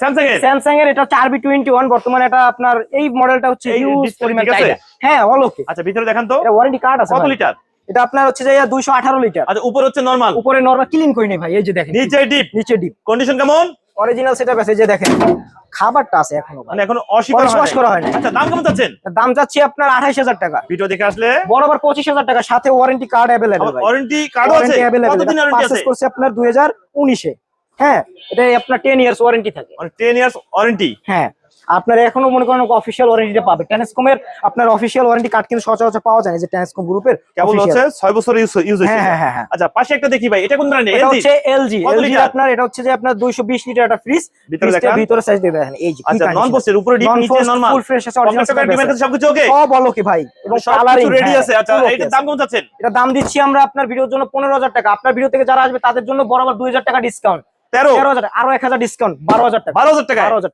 Samsung এর? Samsung এর এটা বর্তমানে আপনার এই মডেলটা হচ্ছে এই পরিমাণ চাহিদা। হ্যাঁ অলোকে আচ্ছা ভিতরে দেখান তো। এটা ওয়ারেন্টি কার্ড আছে কত লিটার এটা আপনার হচ্ছে যে দুইশো আঠারো লিটার আচ্ছা উপর হচ্ছে নরমাল উপরে নরমাল ক্লিন করে নেই ভাই এই যে দেখেন। নিচে ডিপ নিচে ডিপ কন্ডিশন কেমন? অরিজিনাল সেটা আছে যে দেখেন। খাবারটা আছে এখনও মানে এখন অস্বীকার করা হয়নি। আচ্ছা দাম কেমন চাচ্ছেন? দাম যাচ্ছে আপনার আঠাইশ হাজার টাকা। ভিডিও দেখে আসলে? বরাবর পঁচিশ হাজার টাকা সাথে ওয়ারেন্টি কার্ড অ্যাভেলেবেল ওয়ারেন্টি কার্ডও আছে? কতদিন ওয়ারেন্টি আছে? করছে আপনার দুই হাজার উনিশে। হ্যাঁ এটা আপনার টেন ইয়ার্স ওয়ারেন্টি থাকে। 10 ইয়ার্স ওয়ারেন্টি হ্যাঁ আপনার এখনও মনে করেন অফিসিয়াল ওয়ারেন্টিটা পাবে। টেনেসকমের আপনার অফিসিয়াল ওয়ারেন্টি কার্ড কিন্তু সচরাচর পাওয়া যায় যে টেনেসকম গ্রুপের কেমন হচ্ছে 6 বছর ইউজ ইউজ হ্যাঁ হ্যাঁ হ্যাঁ হ্যাঁ। আচ্ছা পাশে একটা দেখি ভাই এটা কোন এটা হচ্ছে এলজি এলজি আপনার এটা হচ্ছে যে আপনার 220 লিটার একটা ফ্রিজ ভিতরে দেখান। ভিতরে সাইজ দিয়ে দেখেন। এই যে আচ্ছা নন পোস্টের উপরে ডিপ নিচে নরমাল ফুল ফ্রেশ আছে অরিজিনাল ডিমের কাছে সবকিছু ওকে? সব কি ভাই? এবং সব কালারিং কিছু রেডি আছে আচ্ছা এটার দাম চাচ্ছেন এটা দাম দিচ্ছি আমরা আপনার ভিডিওর জন্য পনেরো হাজার টাকা। আপনার ভিডিও থেকে যারা আসবে তাদের জন্য বরাবর দুই হাজার টাকা ডিসকাউন্ট 13 তেরো হাজার আরও এক হাজার ডিসকাউন্ট বারো হাজার টাকা। 12000 টাকা বারো হাজার